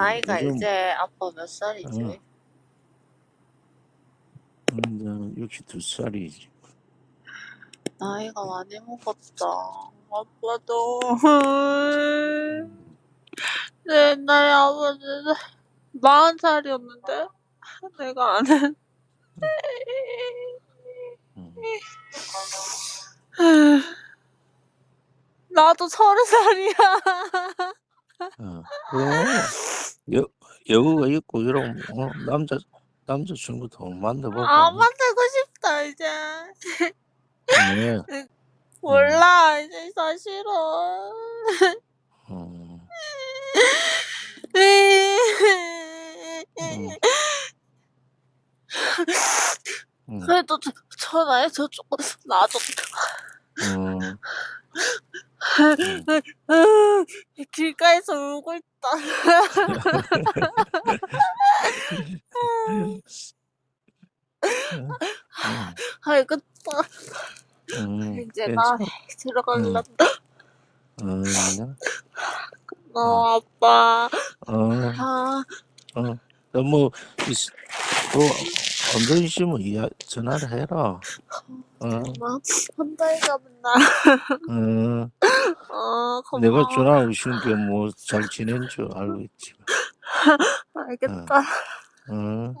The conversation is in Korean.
나이가 요즘- 이제 아빠 몇 살이지? 어. 이제 62살이지. 나이가 많이 먹었다. 아빠도. 내 옛날에 아버지는 마흔 살이었는데 내가 아는. 음. 나도 서른 살이야. 어. 그럼 여, 여우가 있고 이런 어, 남자 남자 친구도 만나보고 안 만나고 싶다 이제. 네. 몰라 이제 사실은. 음, 음, 그래도 저, 저 조금 나아졌다. 음, 길가에서 울고 있다. 알겠다. 음, 이제 나. 들어갈란다. 음, 너 아빠. 어, 아, 어, 너무 있- 또 언제 있으면 이야 전화를 해라. 어, 엄마 혼자이가 맨날. 어, 어, 고마워. 내가 전화하고 싶은 게뭐 잘 지낸 줄 알고 있지. 알겠다. 어, 음.